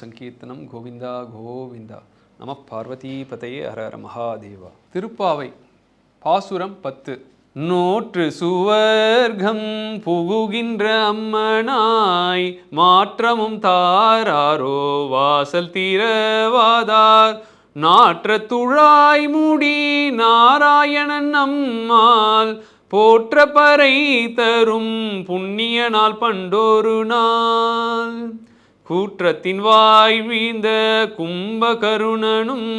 சங்கீர்த்தனம் கோவிந்தா கோவிந்தா. நம பார்வதி பதையே மகாதேவா. திருப்பாவை பாசுரம் பத்து. நோற்று சுவர்க்கம் புகுகின்ற அம்மனாய் மாற்றமும் தாராரோ வாசல் தீரவாதார் நாற்ற துழாய் முடி நாராயணன் நம்மால் போற்ற பறை தரும் புண்ணிய நாள் பண்டோரு நாள். கூற்றத்தின் வாய் வீந்த கும்பகருணனும்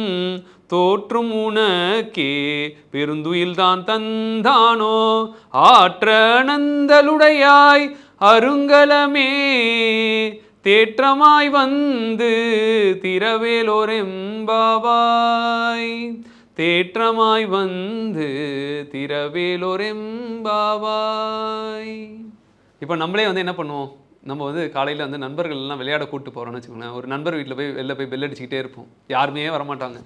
தோற்றும் உனக்கே பெருந்துயில்தான் தந்தானோ? ஆற்ற நந்தலுடையாய் அருங்கலமே தேற்றமாய் வந்து திரவேலோரெம்பாவாய் தேற்றமாய் வந்து திரவேலோரெம்பாவாய் இப்போ நம்மளே வந்து என்ன பண்ணுவோம்? நம்ம வந்து காலையில் வந்து நண்பர்கள் எல்லாம் விளையாட கூப்பிட்டு போகிறோம்னு வச்சுக்கோங்களேன். ஒரு நண்பர் வீட்டில் போய் வெளில போய் பெல் அடிச்சுக்கிட்டே இருப்போம். யாருமே வரமாட்டாங்க.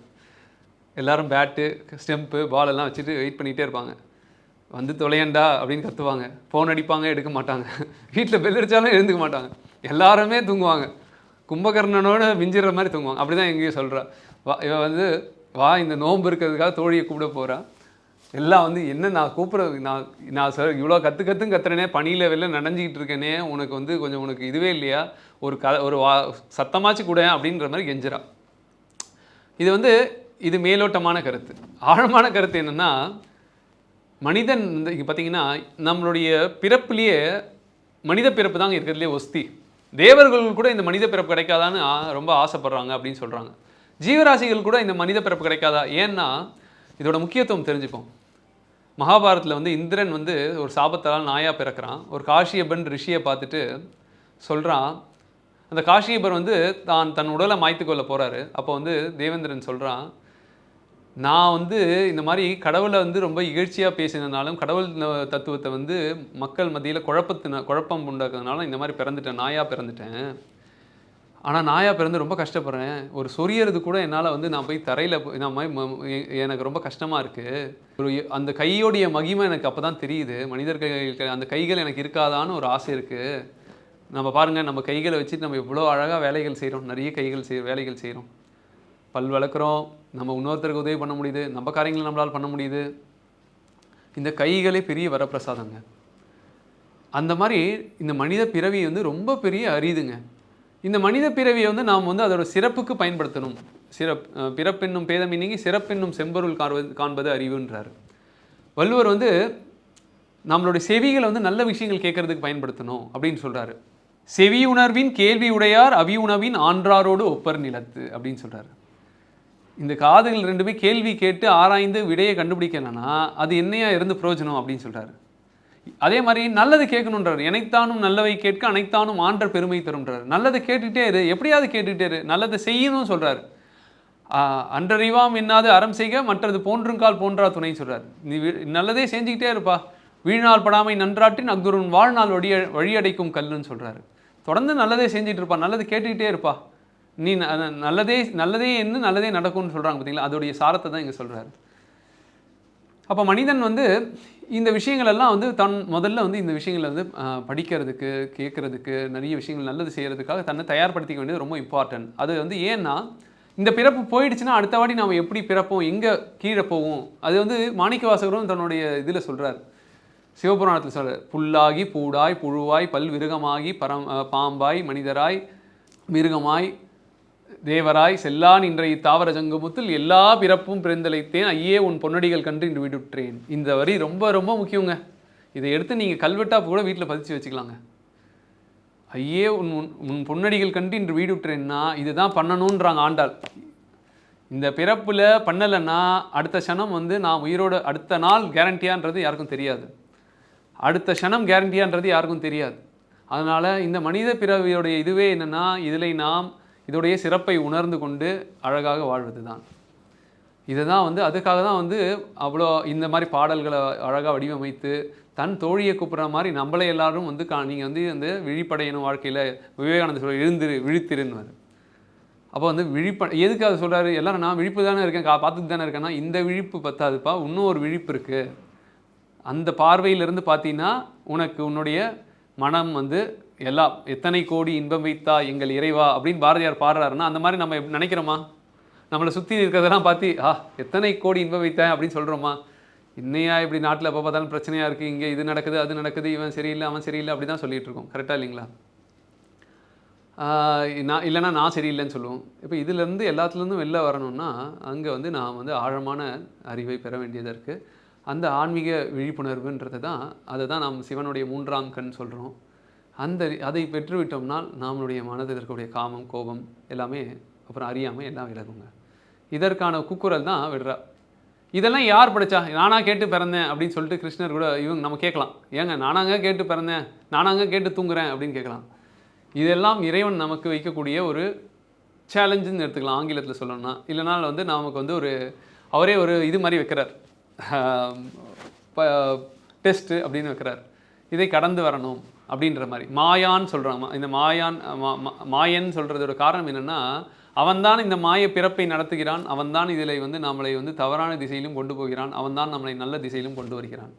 எல்லோரும் பேட்டு ஸ்டெம்ப்பு பால் எல்லாம் வச்சுட்டு வெயிட் பண்ணிகிட்டே இருப்பாங்க. வந்து தொலையண்டா அப்படின்னு கற்றுவாங்க ஃபோன் அடிப்பாங்க எடுக்க மாட்டாங்க. வீட்டில் பெல் அடித்தாலும் எழுந்துக்க மாட்டாங்க. எல்லாருமே தூங்குவாங்க. கும்பகர்ணனோட மிஞ்சிற மாதிரி தூங்குவாங்க. அப்படி தான் எங்கேயும் சொல்கிறா வா இவன் வந்து வா இந்த நோன்பு இருக்கிறதுக்காக தோழியை கூப்பிட போகிறா எல்லாம் வந்து என்ன நான் கூப்பிட்றது? நான் நான் சார் இவ்வளோ கற்று கற்றும் கத்துறேனே பணியில் வெளில நனைஞ்சிக்கிட்டு இருக்கேனே உனக்கு வந்து கொஞ்சம் உனக்கு இதுவே இல்லையா? ஒரு க ஒரு வா சத்தமாச்சு கூட அப்படின்ற மாதிரி கெஞ்சிரா இது வந்து இது மேலோட்டமான கருத்து. ஆழமான கருத்து என்னென்னா மனிதன் வந்து இங்கே பார்த்தீங்கன்னா நம்மளுடைய பிறப்புலேயே மனித பிறப்பு தாங்க இருக்கிறதுலே ஒஸ்தி. தேவர்கள் கூட இந்த மனித பிறப்பு கிடைக்காதான்னு ரொம்ப ஆசைப்படுறாங்க அப்படின்னு சொல்கிறாங்க ஜீவராசிகள் கூட இந்த மனித பிறப்பு கிடைக்காதா? ஏன்னா இதோட முக்கியத்துவம் தெரிஞ்சுப்போம். மகாபாரத்தில் வந்து இந்திரன் வந்து ஒரு சாபத்தால் நாயாக பிறக்கிறான். ஒரு காஷியபன் ரிஷியை பார்த்துட்டு சொல்கிறான் அந்த காஷியபர் வந்து தான் தன் உடலை மாய்த்து கொள்ள போகிறாரு அப்போ வந்து தேவேந்திரன் சொல்கிறான் நான் வந்து இந்த மாதிரி கடவுளை வந்து ரொம்ப இகழ்ச்சியாக பேசினதுனாலும் கடவுள் தத்துவத்தை வந்து மக்கள் மத்தியில் குழப்பத்தின குழப்பம் உண்டாக்குறதுனால இந்த மாதிரி பிறந்துட்டேன் நாயாக பிறந்துட்டேன். ஆனால் நாயாக பிறந்து ரொம்ப கஷ்டப்படுறேன்? ஒரு சொரியறது கூட என்னால் வந்து நான் போய் தரையில் நான் ம- எனக்கு ரொம்ப கஷ்டமாக இருக்குது ஒரு அந்த கையோடைய மகிமை எனக்கு அப்போ தான் தெரியுது. மனிதர் கைகள் அந்த கைகள் எனக்கு இருக்காதான்னு ஒரு ஆசை இருக்குது நம்ம பாருங்கள் நம்ம கைகளை வச்சுட்டு நம்ம எவ்வளோ அழகாக வேலைகள் செய்கிறோம் நிறைய கைகள் செய் வேலைகள் செய்கிறோம் பல் வளர்க்குறோம் நம்ம இன்னொருத்தருக்கு உதவி பண்ண முடியுது. நம்ம காரியங்களை நம்மளால் பண்ண முடியுது. இந்த கைகளே பெரிய வரப்பிரசாதங்க. அந்த மாதிரி இந்த மனித பிறவி வந்து ரொம்ப பெரிய அரிதுங்க. இந்த மனித பிறவியை வந்து நாம் வந்து அதோட சிறப்புக்கு பயன்படுத்தணும். சிறப் பிறப்பென்னும் பேதமை நீங்கி சிறப்பென்னும் செம்பொருள் காண்பது காண்பது அறிவுன்றார். வள்ளுவர் வந்து நம்மளுடைய செவிகளை வந்து நல்ல விஷயங்கள் கேட்கறதுக்கு பயன்படுத்தணும் அப்படின்னு சொல்கிறாரு செவி உணர்வின் கேள்வி உடையார் அவி உணவின் ஆன்றாரோடு ஒப்பர் நிலத்து அப்படின்னு சொல்கிறார் இந்த காதுகள் ரெண்டுமே கேள்வி கேட்டு ஆராய்ந்து விடையை கண்டுபிடிக்கலன்னா அது என்னையா இருந்து பிரயோஜனம் அப்படின்னு சொல்கிறாரு அதே மாதிரி நல்லது கேட்கணுன்றாரு எனைத்தானும் நல்லவை கேட்க அனைத்தானும் ஆன்ற பெருமை தரும்ன்றாரு. நல்லதை கேட்டுகிட்டே இரு. எப்படியாவது கேட்டுகிட்டே இரு. நல்லதை செய்யணும்னு சொல்றாரு. ஆஹ் அன்றறிவாம் இன்னாது அறம் செய்க மற்றது போன்றுங்கால் போன்றா துணை சொல்றாரு. நீ நல்லதே செஞ்சுக்கிட்டே இருப்பா. வீழ்நாள் படாமை நன்றாட்டின் அக்துருன் வாழ்நாள் வழிய வழியடைக்கும் கல்லுன்னு சொல்றாரு. தொடர்ந்து நல்லதே செஞ்சுட்டு இருப்பா. நல்லது கேட்டுக்கிட்டே இருப்பா. நீ நல்லதே நல்லதே என்ன நல்லதே நடக்கும்னு சொல்றாங்க பார்த்தீங்களா அதோடைய சாரத்தை தான் இங்கே சொல்றாரு. அப்போ மனிதன் வந்து இந்த விஷயங்கள் எல்லாம் வந்து தன் முதல்ல வந்து இந்த விஷயங்களை வந்து படிக்கிறதுக்கு கேட்குறதுக்கு நிறைய விஷயங்கள் நல்லது செய்கிறதுக்காக தன்னை தயார்படுத்திக்க வேண்டியது ரொம்ப இம்பார்ட்டன்ட் அது வந்து ஏன்னா இந்த பிறப்பு போயிடுச்சுன்னா அடுத்த வாட்டி நாம் எப்படி பிறப்போம் எங்கே கீழே போவோம்? அது வந்து மாணிக்கவாசகரும் தன்னுடைய இதில் சொல்கிறார் சிவபுராணத்தில் சொல்கிறார் புல்லாகி பூடாய் புழுவாய் பல்விருகமாகி பரம் பாம்பாய் மனிதராய் மிருகமாய் தேவராய் செல்லான் இன்றைய தாவர ஜங்கமுத்தில் எல்லா பிறப்பும் பிறந்தளித்தேன் ஐயே உன் பொன்னடிகள் கன்று இன்று விடுற்றேன். இந்த வரி ரொம்ப ரொம்ப முக்கியங்க. இதை எடுத்து நீங்கள் கல்வெட்டா கூட வீட்டில் பதிச்சு வச்சுக்கலாங்க. ஐயே உன் உன் உன் பொன்னடிகள் கண்டு இன்று வீடுற்றேன்னா இதுதான் பண்ணணுன்றாங்க ஆண்டாள். இந்த பிறப்பில் பண்ணலைன்னா அடுத்த க்ஷணம் வந்து நான் உயிரோட அடுத்த நாள் கேரண்டியான்றது யாருக்கும் தெரியாது. அடுத்த க்ஷணம் கேரண்டியான்றது யாருக்கும் தெரியாது. அதனால் இந்த மனித பிறவியோடைய இதுவே என்னென்னா இதில் நாம் இதோடைய சிறப்பை உணர்ந்து கொண்டு அழகாக வாழ்வது தான் இதுதான் வந்து அதுக்காக தான் வந்து அவ்வளோ இந்த மாதிரி பாடல்களை அழகாக வடிவமைத்து தன் தோழியை கூப்பிட்ற மாதிரி நம்மளே எல்லாரும் வந்து கா நீங்கள் வந்து வந்து விழிப்படையணும் வாழ்க்கையில் விவேகானந்தர் சொல்ற எழுந்திரு விழித்திருன்னு அப்போ வந்து விழிப்ப எதுக்கு அது சொல்கிறாரு எல்லாரும் நான் விழிப்பு தானே இருக்கேன் கா பார்த்துட்டு தானே இருக்கேன்னா இந்த விழிப்பு பத்தாதுப்பா இன்னும் ஒரு விழிப்பு இருக்குது அந்த பார்வையிலிருந்து பார்த்தீங்கன்னா உனக்கு உன்னுடைய மனம் வந்து எல்லாம் எத்தனை கோடி இன்பம் வைத்தா எங்கள் இறைவா அப்படின்னு பாரதியார் பாடுறாருன்னா அந்த மாதிரி நம்ம நினைக்கிறோமா? நம்மளை சுற்றி இருக்கிறதெல்லாம் பார்த்து ஆ எத்தனை கோடி இன்பம் வைத்தேன் அப்படின்னு சொல்கிறோமா இன்னையா இப்படி நாட்டில் எப்போ பார்த்தாலும் பிரச்சனையாக இருக்குது இங்கே இது நடக்குது அது நடக்குது இவன் சரியில்லை அவன் சரியில்லை அப்படி தான் சொல்லிகிட்டு இருக்கோம். கரெக்டாக இல்லைங்களா? நான் இல்லைன்னா நான் சரியில்லைன்னு சொல்லுவோம். இப்போ இதுலேருந்து எல்லாத்துலேருந்தும் வெளில வரணும்னா அங்கே வந்து நான் வந்து ஆழமான அறிவை பெற வேண்டியதாக இருக்குது அந்த ஆன்மீக விழிப்புணர்வுன்றது தான் அதை தான் நாம் சிவனுடைய மூன்றாம் கண் சொல்கிறோம் அந்த அதை பெற்றுவிட்டோம்னால் நம்மளுடைய மனதில் இருக்கக்கூடிய காமம் கோபம் எல்லாமே அப்புறம் அறியாமல் எல்லாம் விலகுங்க. இதற்கான குக்குரல் தான் விடுறா. இதெல்லாம் யார் படித்தா நானா கேட்டு பிறந்தேன் அப்படின்னு சொல்லிட்டு கிருஷ்ணர் கூட இவங்க நம்ம கேட்கலாம். ஏங்க நானாங்க கேட்டு பிறந்தேன் நானாங்க கேட்டு தூங்குறேன் அப்படின்னு கேட்கலாம். இதெல்லாம் இறைவன் நமக்கு வைக்கக்கூடிய ஒரு சேலஞ்சுன்னு எடுத்துக்கலாம் ஆங்கிலத்தில் சொல்லணும்னா. இல்லைனா வந்து நமக்கு வந்து ஒரு அவரே ஒரு இது மாதிரி வைக்கிறார். டெஸ்ட்டு அப்படின்னு வைக்கிறார். இதை கடந்து வரணும். அப்படின்ற மாதிரி. மாயான்னு சொல்கிறான் இந்த மாயான் மா- மா- மாயன் சொல்கிறதோட காரணம் என்னென்னா அவன்தான் இந்த மாய பிறப்பை நடத்துகிறான். அவன்தான் இதில் வந்து நம்மளை வந்து தவறான திசையிலும் கொண்டு போகிறான். அவன்தான் நம்மளை நல்ல திசையிலும் கொண்டு வருகிறான்.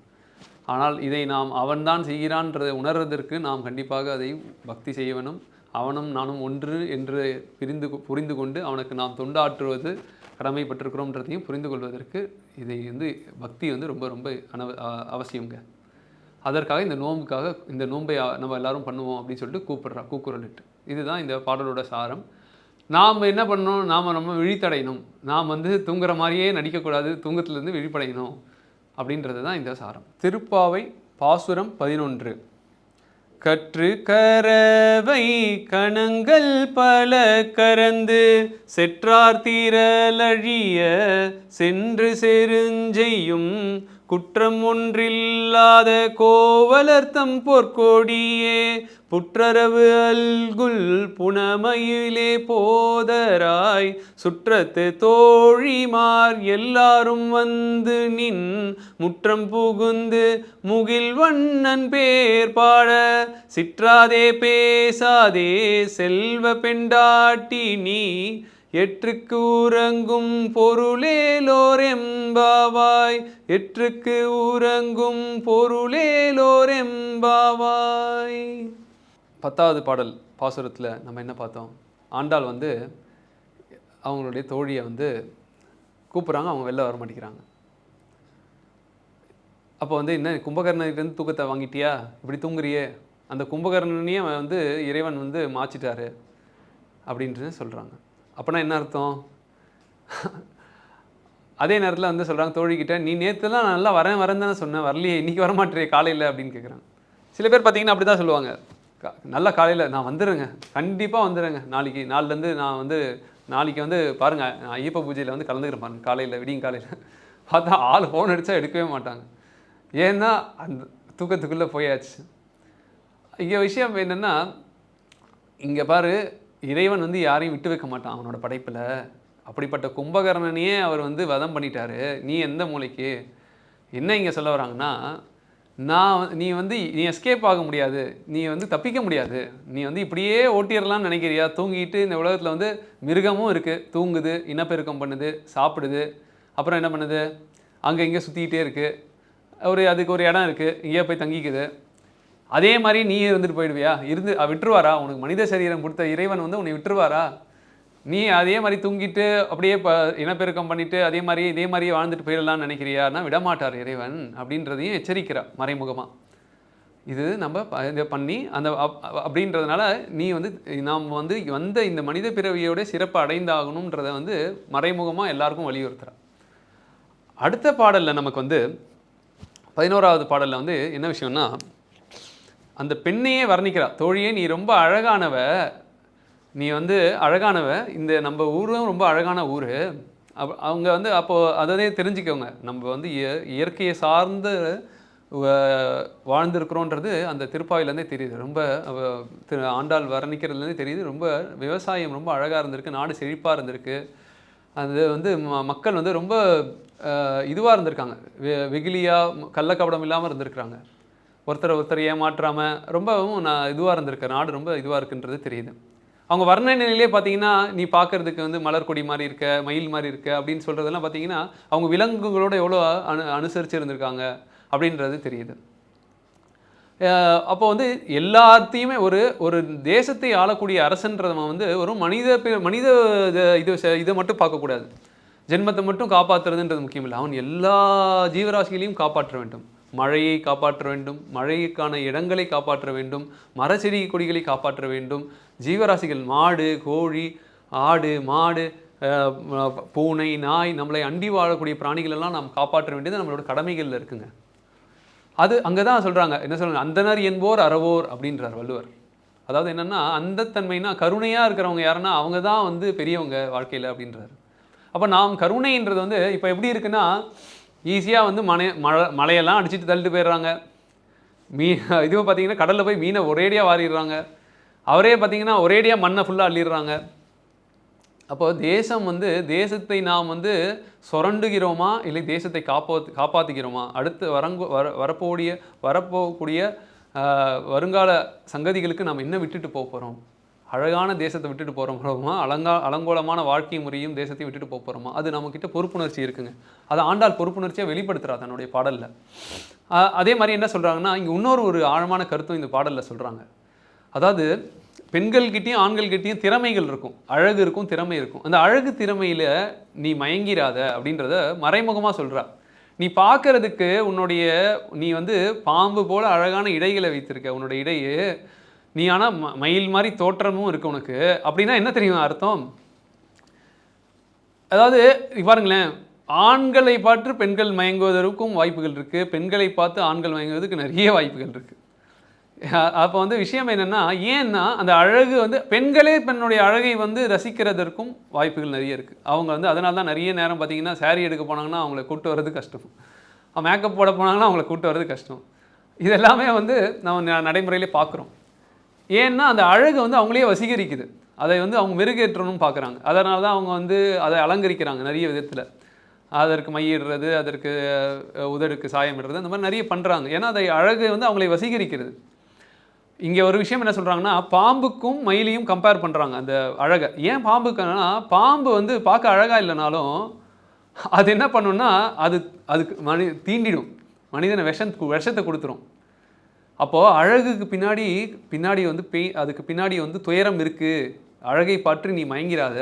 ஆனால் இதை நாம் அவன்தான் செய்கிறான்றதை உணர்வதற்கு நாம் கண்டிப்பாக அதை பக்தி செய்ய வேணும். அவனும் நானும் ஒன்று என்று பிரிந்து கொ- புரிந்து கொண்டு அவனுக்கு நாம் தொண்டாற்றுவது கடமைப்பட்டிருக்கிறோம்ன்றதையும் புரிந்து கொள்வதற்கு இதை வந்து பக்தி வந்து ரொம்ப ரொம்ப அனவ அவசியம்ங்க. அவசியங்க அதற்காக இந்த நோம்புக்காக இந்த நோன்பை நம்ம எல்லாரும் பண்ணுவோம் அப்படின்னு சொல்லிட்டு கூப்பிடுறா கூக்குரலிட்டு. இதுதான் இந்த பாடலோட சாரம். நாம் என்ன பண்ணணும்? நாம் நம்ம விழித்தடையணும். நாம் வந்து தூங்குற மாதிரியே நடிக்கக்கூடாது தூங்கத்துலேருந்து விழிப்படையணும் அப்படின்றது தான் இந்த சாரம். திருப்பாவை பாசுரம் பதினொன்று. கற்று கரவை கணங்கள் பல கரந்து செற்றார் தீரலழிய சென்று செருஞ்செய்யும் குற்றம் ஒன்றில்லாத கோவலர்த்தம் பொற்கொடியே புற்றரவு அல்குல் புனமயிலே போதராய் சுற்றத்து தோழிமார் எல்லாரும் வந்து நின் முற்றம் புகுந்து முகில் வண்ணன் பேர் பாட சிற்றாதே பேசாதே செல்வ பெண்டாட்டி நீ எற்றுக்கு உறங்கும் பொருளேலோர் எம்பாவாய் எற்றுக்கு உறங்கும் பொருளேலோர் எம்பாவாய் பத்தாவது பாடல் பாசுரத்தில் நம்ம என்ன பார்த்தோம்? ஆண்டாள் வந்து அவங்களுடைய தோழியை வந்து கூப்பிட்றாங்க அவங்க வெளில வர மாட்டேங்கிறாங்க. அப்போ வந்து என்ன கும்பகர்ணன்கிட்டேருந்து தூக்கத்தை வாங்கிட்டியா? இப்படி தூங்குறியே. அந்த கும்பகர்ணனையே அவன் வந்து இறைவன் வந்து மாச்சிட்டாரு அப்படின்ட்டு சொல்கிறாங்க அப்போனா என்ன அர்த்தம்? அதே நேரத்தில் வந்து சொல்கிறாங்க தோழிக்கிட்ட நீ நேற்றுலாம் நல்லா வரேன் வரேன் தானே சொன்னேன் வரலையே இன்றைக்கி வரமாட்டேறே காலையில் அப்படின்னு கேட்குறாங்க சில பேர் பார்த்தீங்கன்னா அப்படி தான் சொல்லுவாங்க. க நல்லா காலையில் நான் வந்துடுறேங்க. கண்டிப்பாக வந்துடுறேங்க. நாளைக்கு நாளிலேருந்து நான் வந்து நாளைக்கு வந்து பாருங்கள் நான் ஐயப்ப பூஜையில் வந்து கலந்துக்கிறேன் பாருங்க காலையில் விடியும் காலையில். பார்த்தா ஆள் ஃபோன் அடித்தா எடுக்கவே மாட்டாங்க. ஏன்னா அந்த தூக்கத்துக்குள்ளே போயாச்சு. இங்கே விஷயம் என்னென்னா இங்கே பாரு இறைவன் வந்து யாரையும் விட்டு வைக்க மாட்டான் அவனோட படைப்பில். அப்படிப்பட்ட கும்பகர்ணனையே அவர் வந்து வதம் பண்ணிட்டாரு. நீ எந்த மூலைக்கு? என்ன இங்கே சொல்ல வராங்கன்னா நான் நீ வந்து நீ எஸ்கேப் ஆக முடியாது. நீ வந்து தப்பிக்க முடியாது. நீ வந்து இப்படியே ஓட்டிடலாம்னு நினைக்கிறியா? தூங்கிட்டு இந்த உலகத்தில் வந்து மிருகமும் இருக்குது தூங்குது இனப்பெருக்கம் பண்ணுது சாப்பிடுது. அப்புறம் என்ன பண்ணுது? அங்கே இங்கே சுற்றிக்கிட்டே இருக்குது ஒரு அதுக்கு ஒரு இடம் இருக்குது இங்கேயே போய் தங்கிக்குது. அதே மாதிரி நீ இருந்துட்டு போயிடுவியா? இருந்து விட்டுருவாரா? உனக்கு மனித சரீரம் கொடுத்த இறைவன் வந்து உன்னை விட்டுருவாரா? நீ அதே மாதிரி தூங்கிட்டு அப்படியே ப இனப்பெருக்கம் பண்ணிவிட்டு அதே மாதிரி இதே மாதிரி வாழ்ந்துட்டு போயிடலாம்னு நினைக்கிறியான்னா விடமாட்டார் இறைவன் அப்படின்றதையும் எச்சரிக்கிறார் மறைமுகமாக இது நம்ம இதை பண்ணி அந்த அப்படின்றதுனால நீ வந்து நாம் வந்து வந்த இந்த மனித பிறவியோட சிறப்பு அடைந்தாகணுன்றதை வந்து மறைமுகமாக எல்லாருக்கும் வலியுறுத்துறா. அடுத்த பாடலில் நமக்கு வந்து பதினோராவது பாடலில் வந்து என்ன விஷயம்னா அந்த பெண்ணையே வர்ணிக்கிறா. தோழியே நீ ரொம்ப அழகானவ. நீ வந்து அழகானவ. இந்த நம்ம ஊரும் ரொம்ப அழகான ஊர். அப் அவங்க வந்து அப்போது அதே தெரிஞ்சுக்கோங்க. நம்ம வந்து இய- இயற்கையை சார்ந்து வ- வாழ்ந்திருக்கிறோன்றது அந்த திருப்பாவிலேருந்தே தெரியுது. ரொம்ப திரு ஆண்டாள் வர்ணிக்கிறதுலேருந்தே தெரியுது. ரொம்ப விவசாயம் ரொம்ப அழகாக இருந்திருக்கு. நாடு செழிப்பாக இருந்திருக்கு. அது வந்து ம- மக்கள் வந்து ரொம்ப இதுவாக இருந்திருக்காங்க. வெ- வெகுளியா கள்ளக்கபடம் இல்லாமல் இருந்திருக்கிறாங்க. ஒருத்தரை ஒருத்தர் ஏமாற்றாமல் ரொம்பவும் நான் இதுவாக இருந்திருக்க நாடு ரொம்ப இதுவாக இருக்குன்றது தெரியுது. அவங்க வர்ணனையிலே பார்த்தீங்கன்னா நீ பார்க்கறதுக்கு வந்து மலர்கொடி மாதிரி இருக்க மயில் மாதிரி இருக்க அப்படின்னு சொல்கிறதெல்லாம் பார்த்தீங்கன்னா அவங்க விலங்குகளோட எவ்வளோ அனு அனுசரித்து இருந்திருக்காங்க அப்படின்றது தெரியுது. அப்போ வந்து எல்லாத்தையுமே ஒரு ஒரு தேசத்தை ஆளக்கூடிய அரசன்றவன் வந்து ஒரு மனித மனித இது இதை மட்டும் பார்க்கக்கூடாது ஜென்மத்தை மட்டும் காப்பாற்றுறதுன்றது முக்கியம் இல்லை. அவன் எல்லா ஜீவராசிகளையும் காப்பாற்ற வேண்டும். மழையை காப்பாற்ற வேண்டும் மழைக்கான இடங்களை காப்பாற்ற வேண்டும் மரச்செடி கொடிகளை காப்பாற்ற வேண்டும். ஜீவராசிகள் மாடு கோழி ஆடு மாடு பூனை நாய் நம்மளை அண்டி வாழக்கூடிய பிராணிகள் எல்லாம் நாம் காப்பாற்ற வேண்டியது நம்மளோட கடமைகளில் இருக்குங்க. அது அங்கே தான் சொல்கிறாங்க என்ன சொல்கிறாங்க அந்தனர் என்போர் அறவோர் அப்படின்றார் வள்ளுவர். அதாவது என்னன்னா அந்தத்தன்மைனா கருணையாக இருக்கிறவங்க யாருன்னா அவங்க தான் வந்து பெரியவங்க வாழ்க்கையில் அப்படின்றாரு. அப்போ நாம் கருணைன்றது வந்து இப்போ எப்படி இருக்குன்னா ஈஸியாக வந்து மனை மழை மழையெல்லாம் அடிச்சிட்டு தள்ளிட்டு போயிடுறாங்க. மீன் இதுவும் பார்த்தீங்கன்னா கடலில் போய் மீனை ஒரேடியாக வாரிடுறாங்க. அவரே பார்த்தீங்கன்னா ஒரேடியாக மண்ணை ஃபுல்லாக அள்ளிடுறாங்க. அப்போ தேசம் வந்து தேசத்தை நாம் வந்து சுரண்டுகிறோமா? இல்லை தேசத்தை காப்பா காப்பாற்றுகிறோமா அடுத்து வரங்கு வர வரப்போடிய வரப்போகக்கூடிய வருங்கால சங்கதிகளுக்கு நாம் என்ன விட்டுட்டு போக போகிறோம் அழகான தேசத்தை விட்டுட்டு போகிறோமா அலங்கா அலங்கோலமான வாழ்க்கை முறையும் தேசத்தையும் விட்டுட்டு போக போகிறோமா அது நம்மக்கிட்ட பொறுப்புணர்ச்சி இருக்குங்க. அதை ஆண்டாள் பொறுப்புணர்ச்சியாக வெளிப்படுத்துறா தன்னுடைய பாடலில். அதே மாதிரி என்ன சொல்கிறாங்கன்னா இங்கே இன்னொரு ஒரு ஆழமான கருத்தும் இந்த பாடலில் சொல்கிறாங்க அதாவது பெண்கள்கிட்டையும் ஆண்கள்கிட்டையும் திறமைகள் இருக்கும். அழகு இருக்கும் திறமை இருக்கும். அந்த அழகு திறமையில் நீ மயங்கிராத அப்படின்றத மறைமுகமாக சொல்கிறா நீ பார்க்கறதுக்கு உன்னுடைய நீ வந்து பாம்பு போல் அழகான இடைகளை வைத்திருக்க. உன்னுடைய இடையே நீ ஆனால் ம- மயில் மாதிரி தோற்றமும் இருக்கு உனக்கு. அப்படின்னா என்ன தெரியும் அர்த்தம்? அதாவது பாருங்களேன். ஆண்களை பார்த்து பெண்கள் மயங்குவதற்கும் வாய்ப்புகள் இருக்குது பெண்களை பார்த்து ஆண்கள் மயங்குவதற்கு நிறைய வாய்ப்புகள் இருக்குது அப்போ வந்து விஷயம் என்னென்னா ஏன்னா அந்த அழகு வந்து பெண்களே பெண்ணுடைய அழகை வந்து ரசிக்கிறதற்கும் வாய்ப்புகள் நிறைய இருக்குது அவங்க வந்து அதனால தான் நிறைய நேரம் பார்த்தீங்கன்னா saree எடுக்க போனாங்கன்னா அவங்கள கூட்டு வர்றது கஷ்டம். மேக்கப் போட போனாங்கன்னா அவங்கள கூட்டு வர்றது கஷ்டம். இதெல்லாமே வந்து நம்ம நடைமுறையிலே பார்க்குறோம். ஏன்னா அந்த அழகு வந்து அவங்களே வசீகரிக்குது. அதை வந்து அவங்க மெருகேற்றணும்னு பார்க்குறாங்க அதனால தான் அவங்க வந்து அதை அலங்கரிக்கிறாங்க நிறைய விதத்தில். அதற்கு மையிடுறது அதற்கு உதடுக்கு சாயமிடுறது அந்த மாதிரி நிறைய பண்ணுறாங்க ஏன்னா அதை அழகு வந்து அவங்களை வசீகரிக்கிறது. இங்கே ஒரு விஷயம் என்ன சொல்கிறாங்கன்னா பாம்புக்கும் மயிலையும் கம்பேர் பண்ணுறாங்க அந்த அழகை. ஏன் பாம்புக்குன்னா பாம்பு வந்து பார்க்க அழகாக இல்லைனாலும் அது என்ன பண்ணுன்னா அது அதுக்கு மனி தீண்டிடும். மனிதனை விஷம் விஷத்தை கொடுத்துரும். அப்போது அழகுக்கு பின்னாடி பின்னாடி வந்து பெய் அதுக்கு பின்னாடி வந்து துயரம் இருக்குது அழகை பற்றி நீ மயங்கிறாத.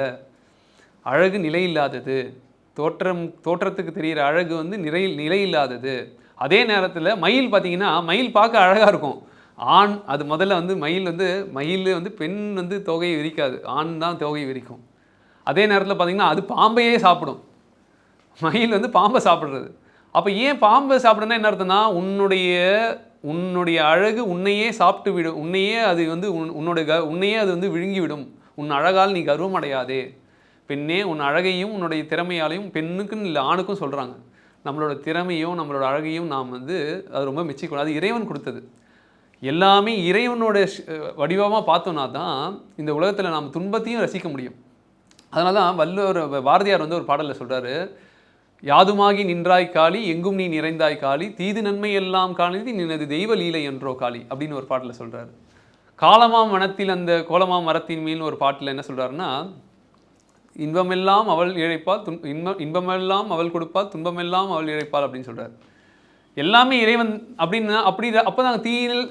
அழகு நிலையில்லாதது தோற்றம் தோற்றத்துக்கு தெரிகிற அழகு வந்து நிலை நிலையில்லாதது அதே நேரத்தில் மயில் பார்த்தீங்கன்னா மயில் பார்க்க அழகாக இருக்கும். ஆண் அது முதல்ல வந்து மயில் வந்து மயில் வந்து பெண் வந்து தொகையை விரிக்காது. ஆண் தான் தொகையை விரிக்கும். அதே நேரத்தில் பார்த்தீங்கன்னா அது பாம்பையே சாப்பிடும். மயில் வந்து பாம்பை சாப்பிட்றது. அப்போ ஏன் பாம்பை சாப்பிடுனா என்ன அர்த்தம்னா உன்னுடைய உன்னுடைய அழகு உன்னையே சாப்பிட்டு விடும் உன்னையே அது வந்து உன் உன்னோட க உன்னையே அது வந்து விழுங்கிவிடும். உன் அழகால் நீ கர்வம் அடையாதே. பெண்ணே உன் அழகையும் உன்னுடைய திறமையாலையும் பெண்ணுக்குன்னு இல்லை ஆணுக்கும் சொல்கிறாங்க நம்மளோட திறமையும் நம்மளோட அழகையும் நாம் வந்து அது ரொம்ப மெச்சிக்கணும். அது இறைவன் கொடுத்தது. எல்லாமே இறைவனோட வடிவமாக பார்த்தோன்னா தான் இந்த உலகத்தில் நாம் துன்பத்தையும் ரசிக்க முடியும். அதனால தான் வள்ளுவர் பாரதியார் வந்து ஒரு பாடலில் சொல்கிறாரு யாதுமாகி நின்றாய் காளி எங்கும் நீ நிறைந்தாய் காளி தீது நன்மை எல்லாம் காணிதி நினது தெய்வ லீலை என்றோ காளி அப்படின்னு ஒரு பாட்டில் சொல்கிறார் காலமாம் மனத்தில் அந்த கோலமாம் மரத்தின் மேல் ஒரு பாட்டில் என்ன சொல்கிறாருன்னா இன்பமெல்லாம் அவள் இழைப்பால் துன் இன்பம் இன்பமெல்லாம் அவள் கொடுப்பால் துன்பமெல்லாம் அவள் இழைப்பாள் அப்படின்னு சொல்கிறார் எல்லாமே இறைவன் அப்படின்னா அப்படி அப்பதான் தீயில்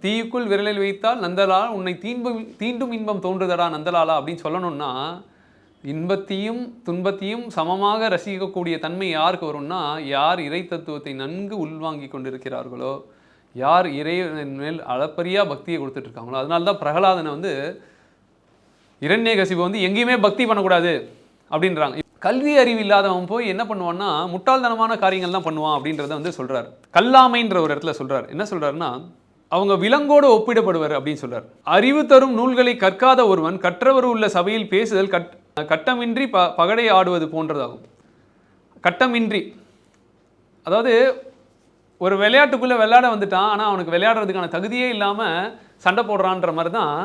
தீயுக்குள் விரலில் வைத்தால் நந்தலால் உன்னை தீண்டும் தீண்டும் இன்பம் தோன்றுதடா நந்தலாலா அப்படின்னு சொல்லணும்னா இன்பத்தையும் துன்பத்தையும் சமமாக ரசிக்கக்கூடிய தன்மை யாருக்கு வரும்னா யார் இறை தத்துவத்தை நன்கு உள்வாங்கி கொண்டிருக்கிறார்களோ யார் இறைவனின் மேல் அளப்பரியா பக்தியை கொடுத்துட்டு இருக்காங்களோ அதனால தான் பிரகலாதனை வந்து இரண்யகசிபு வந்து எங்கேயுமே பக்தி பண்ணக்கூடாது அப்படின்றாங்க. கல்வி அறிவு இல்லாதவன் போய் என்ன பண்ணுவான்னா முட்டாள்தனமான காரியங்கள் தான் பண்ணுவான் அப்படின்றத வந்து சொல்றாரு. கல்லாமைன்ற ஒரு இடத்துல சொல்றாரு. என்ன சொல்றாருன்னா அவங்க விலங்கோடு ஒப்பிடப்படுவர் அப்படின்னு சொல்றார். அறிவு தரும் நூல்களை கற்காத ஒருவன் கற்றவர் உள்ள சபையில் பேசுதல் கட் கட்டமின்றி ப பகடை ஆடுவது போன்றதாகும். கட்டமின்றி. அதாவது ஒரு விளையாட்டுக்குள்ளே விளையாட வந்துட்டான் ஆனால் அவனுக்கு விளையாடுறதுக்கான தகுதியே இல்லாமல் சண்டை போடுறான்ற மாதிரி தான்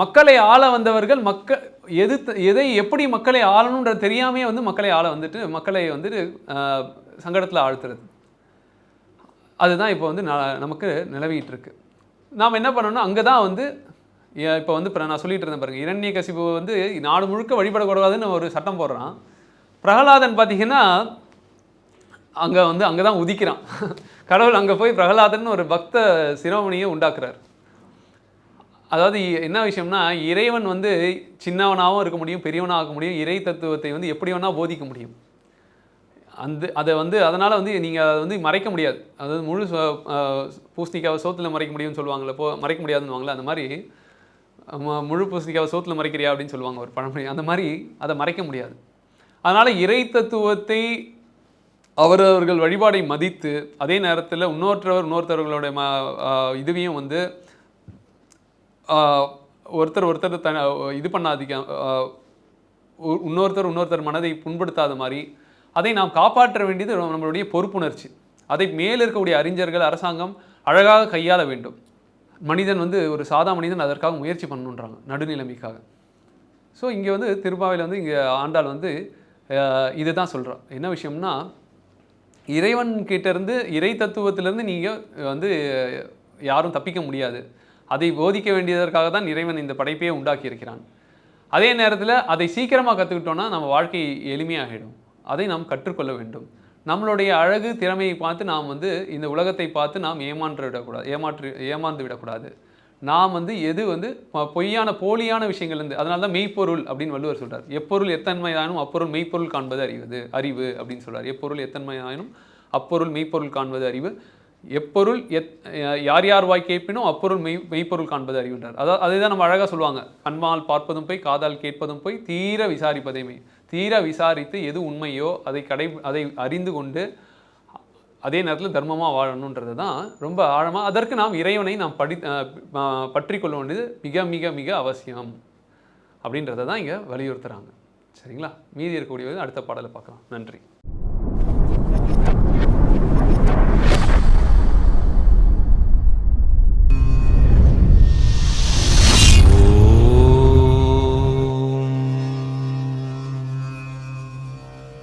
மக்களை ஆள வந்தவர்கள் மக்க எது எதை எப்படி மக்களை ஆளணுன்றது தெரியாமையே வந்து மக்களை ஆள வந்துட்டு மக்களை வந்துட்டு சங்கடத்தில் ஆழ்த்துறது. அதுதான் இப்போ வந்து நமக்கு நிலவிகிட்டு இருக்கு. நாம் என்ன பண்ணோம்னா அங்கே தான் வந்து இப்போ வந்து இப்ப நான் சொல்லிட்டு இருந்தேன் பாருங்க இரண்ய கசிப்பு வந்து நாடு முழுக்க வழிபடக்கூடாதுன்னு ஒரு சட்டம் போடுறான். பிரகலாதன் பார்த்தீங்கன்னா அங்கே வந்து அங்கே தான் உதிக்கிறான். கடவுள் அங்கே போய் பிரகலாதன் ஒரு பக்த சிரோமணியை உண்டாக்குறார். அதாவது என்ன விஷயம்னா இறைவன் வந்து சின்னவனாகவும் இருக்க முடியும் பெரியவனாக ஆக முடியும் இறை தத்துவத்தை வந்து எப்படி வேணால் போதிக்க முடியும். அந்த அதை வந்து அதனால் வந்து நீங்கள் அதை வந்து மறைக்க முடியாது. அதாவது முழு சோ- சோத்தில் மறைக்க முடியும்னு சொல்லுவாங்களே போ மறைக்க முடியாதுன்னு அந்த மாதிரி முழு பூசணிக்காவை சோத்தில் மறைக்கிறியா அப்படின்னு சொல்லுவாங்க ஒரு பழமொழி. அந்த மாதிரி அதை மறைக்க முடியாது. அதனால் இறை தத்துவத்தை அவரவர்கள் வழிபாடை மதித்து அதே நேரத்தில் இன்னொருத்தவர் இன்னொருத்தவர்களுடைய ம இதுவையும் வந்து ஒருத்தர் ஒருத்தர் த இது பண்ணாதிக்க இன்னொருத்தர் இன்னொருத்தர் மனதை புண்படுத்தாத மாதிரி அதை நாம் காப்பாற்ற வேண்டியது நம்மளுடைய பொறுப்புணர்ச்சி. அதை மேல் இருக்கக்கூடிய அறிஞர்கள் அரசாங்கம் அழகாக கையாள வேண்டும். மனிதன் வந்து ஒரு சாதா மனிதன் அதற்காக முயற்சி பண்ணணுன்றாங்க நடுநிலைமைக்காக. ஸோ இங்கே வந்து திருப்பாவையில் வந்து இங்கே ஆண்டாள் வந்து இதை தான் சொல்கிறான் என்ன விஷயம்னா இறைவன் கிட்டேருந்து இறை தத்துவத்திலேருந்து நீங்கள் வந்து யாரும் தப்பிக்க முடியாது. அதை போதிக்க வேண்டியதற்காக தான் இறைவன் இந்த படைப்பையே உண்டாக்கியிருக்கிறான் அதே நேரத்தில் அதை சீக்கிரமாக கற்றுக்கிட்டோன்னா நம்ம வாழ்க்கை எளிமையாகிடும். அதை நாம் கற்றுக்கொள்ள வேண்டும். நம்மளுடைய அழகு திறமையை பார்த்து நாம் வந்து இந்த உலகத்தை பார்த்து நாம் ஏமாற்று விடக்கூடாது ஏமாற்று ஏமாந்து விடக்கூடாது நாம் வந்து எது வந்து பொய்யான போலியான விஷயங்கள் இருந்து அதனால தான் மெய்ப்பொருள் அப்படின்னு வள்ளுவர் சொல்கிறார் எப்பொருள் எத்தன்மையானும் அப்பொருள் மெய்ப்பொருள் காண்பது அறிவது அறிவு அப்படின்னு சொல்கிறார் எப்பொருள் எத்தன்மையானும் அப்பொருள் மெய்ப்பொருள் காண்பது அறிவு. எப்பொருள் எத் யார் யார் வாய் கேட்பினும் அப்பொருள் மெய் மெய்ப்பொருள் காண்பது அறிவுன்றார். அதாவது அதை தான் நம்ம அழகாக சொல்லுவாங்க. கண்மால் பார்ப்பதும் போய் காதால் கேட்பதும் போய் தீர விசாரிப்பதே மெய். தீர விசாரித்து எது உண்மையோ அதை கடை அதை அறிந்து கொண்டு அதே நேரத்தில் தர்மமாக வாழணுன்றது தான் ரொம்ப ஆழமாக அதற்கு நாம் இறைவனை நாம் படி பற்றி கொள்ள வேண்டியது மிக மிக மிக அவசியம் அப்படின்றத தான் இங்கே வலியுறுத்துகிறாங்க சரிங்களா? மீதி இருக்கக்கூடியது அடுத்த பாடலை பார்க்கலாம். நன்றி.